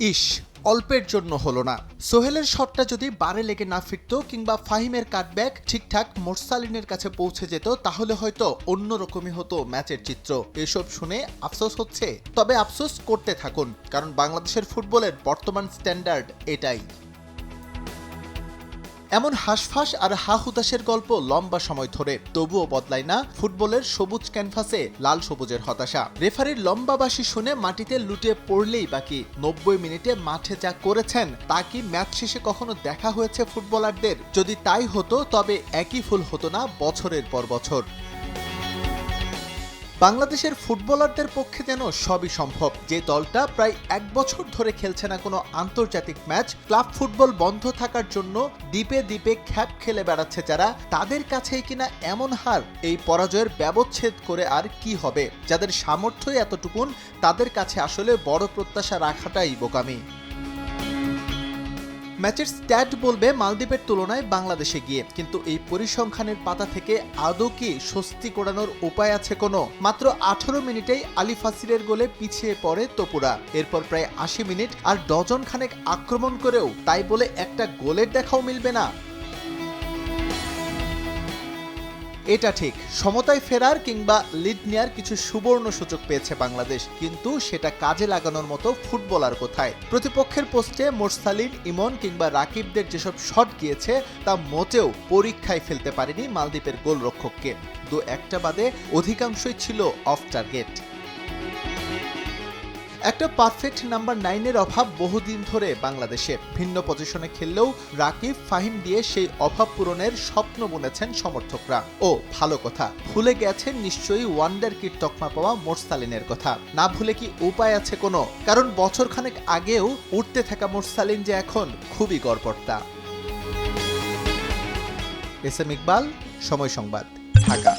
ইস, অল্পের জন্য হলো না। সোহেলের শটটা যদি বারে লেগে না ফিরত কিংবা ফাহিমের কাটব্যাক ঠিকঠাক মোরসালিনের কাছে পৌঁছে যেত, তাহলে হয়তো অন্যরকমই হতো ম্যাচের চিত্র। এসব শুনে আফসোস হচ্ছে। তবে আফসোস করতে থাকুন, কারণ বাংলাদেশের ফুটবলের বর্তমান স্ট্যান্ডার্ড এটাই। এমন হাসফাস আর হা হুতাশের গল্প লম্বা সময় ধরে। তবুও বদলায় না ফুটবলের সবুজ ক্যানভাসে লাল সবুজের হতাশা। রেফারির লম্বা বাসি শুনে মাটিতে লুটে পড়লেই বাকি। নব্বই মিনিটে মাঠে যা করেছেন, তা কি ম্যাচ শেষে কখনো দেখা হয়েছে ফুটবলারদের? যদি তাই হতো, তবে একই ফুল হতো না বছরের পর বছর। বাংলাদেশের ফুটবলারদের পক্ষে যেন সবই সম্ভব। যে দলটা প্রায় এক বছর ধরে খেলছে না কোনো আন্তর্জাতিক ম্যাচ, ক্লাব ফুটবল বন্ধ থাকার জন্য দ্বীপে দ্বীপে খ্যাপ খেলে বেড়াচ্ছে যারা। তাদের কাছেই কিনা এমন হার, এই পরাজয়ের ব্যবচ্ছেদ করে আর কি হবে? যাদের সামর্থ্যই এতটুকুন, তাদের কাছে আসলে বড় প্রত্যাশা রাখাটাই বোকামি। ম্যাচের স্ট্যাট বলবে মালদ্বীপের তুলনায় বাংলাদেশে গিয়ে। কিন্তু এই পরিসংখ্যানের পাতা থেকে আদৌ কি স্বস্তি কোড়ানোর উপায় আছে কোনো? মাত্র আঠারো মিনিটেই আলী ফাসিরের গোলে পিছিয়ে পড়ে তপুরা। এরপর প্রায় আশি মিনিট আর ডজন খানেক আক্রমণ করেও তাই বলে একটা গোলের দেখাও মিলবে না। এটা ঠিক। সমতায় ফেরার কিংবা লিড নেয়ার কিছু সুবর্ণ সুযোগ পেয়েছে বাংলাদেশ। কিন্তু সেটা কাজে লাগানোর মতো ফুটবলার কোথায়? প্রতিপক্ষের পোস্টে মোরসালিন ইমন কিংবা রাকিবদের যেসব শট গিয়েছে, তা মোটেও পরীক্ষায় ফেলতে পারেনি মালদ্বীপের গোলরক্ষককে। দু একটা বাদে অধিকাংশই ছিল অফ টার্গেট একটা পারফেক্ট নাম্বার নাইনের অভাব বহুদিন ধরে বাংলাদেশে। ভিন্ন পজিশনে খেললেও রাকিব, ফাহিম দিয়ে সেই অভাব পূরণের স্বপ্ন বুনেছেন সমর্থকরা। ও, ভালো কথা। ভুলে গেছেন নিশ্চয়ই ওয়ান্ডার কিট তকমা পাওয়া মোরসালিনের কথা। না ভুলে কি উপায় আছে কোনো? কারণ বছরখানেক আগেও উঠতে থাকা মোরসালিন যে এখন খুবই গড়পড়তা। এস এম ইকবাল, সময় সংবাদ, ঢাকা।